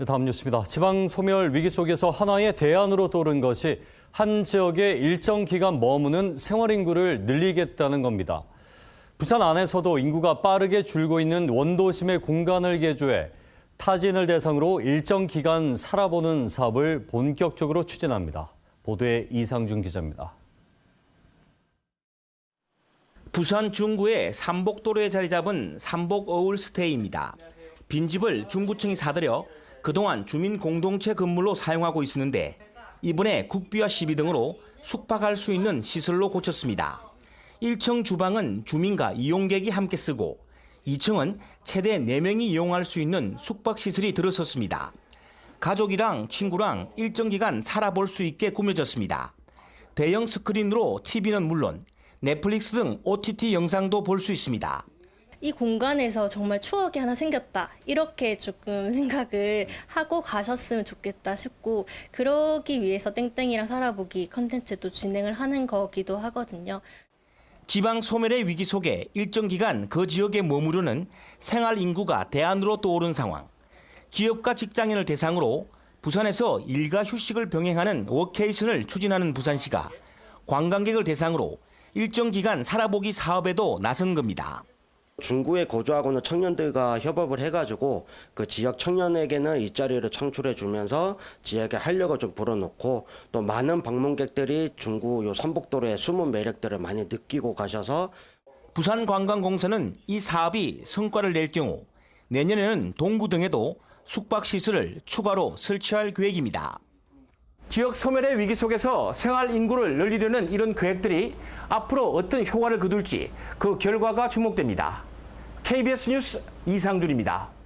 네, 다음 뉴스입니다. 지방 소멸 위기 속에서 하나의 대안으로 떠오른 것이 한 지역에 일정 기간 머무는 생활 인구를 늘리겠다는 겁니다. 부산 안에서도 인구가 빠르게 줄고 있는 원도심의 공간을 개조해 타진을 대상으로 일정 기간 살아보는 사업을 본격적으로 추진합니다. 보도에 이상준 기자입니다. 부산 중구의 삼복도로에 자리 잡은 삼복 어울 스테이입니다. 빈집을 중구청이 사들여 그동안 주민 공동체 건물로 사용하고 있었는데 이번에 국비와 시비 등으로 숙박할 수 있는 시설로 고쳤습니다. 1층 주방은 주민과 이용객이 함께 쓰고 2층은 최대 4명이 이용할 수 있는 숙박 시설이 들어섰습니다. 가족이랑 친구랑 일정 기간 살아볼 수 있게 꾸며졌습니다. 대형 스크린으로 TV는 물론 넷플릭스 등 OTT 영상도 볼 수 있습니다. 이 공간에서 정말 추억이 하나 생겼다. 이렇게 조금 생각을 하고 가셨으면 좋겠다 싶고, 그러기 위해서 땡땡이랑 살아보기 컨텐츠도 진행을 하는 거기도 하거든요. 지방 소멸의 위기 속에 일정 기간 그 지역에 머무르는 생활 인구가 대안으로 떠오른 상황. 기업과 직장인을 대상으로 부산에서 일과 휴식을 병행하는 워케이션을 추진하는 부산시가 관광객을 대상으로 일정 기간 살아보기 사업에도 나선 겁니다. 중구에 거주하고 있는 청년들과 협업을 해가지고 그 지역 청년에게는 일자리를 창출해 주면서 지역에 활력을 좀 불어넣고 또 많은 방문객들이 중구 요 삼복도로의 숨은 매력들을 많이 느끼고 가셔서 부산관광공사는 이 사업이 성과를 낼 경우 내년에는 동구 등에도 숙박 시설을 추가로 설치할 계획입니다. 지역 소멸의 위기 속에서 생활 인구를 늘리려는 이런 계획들이 앞으로 어떤 효과를 거둘지 그 결과가 주목됩니다. KBS 뉴스 이상준입니다.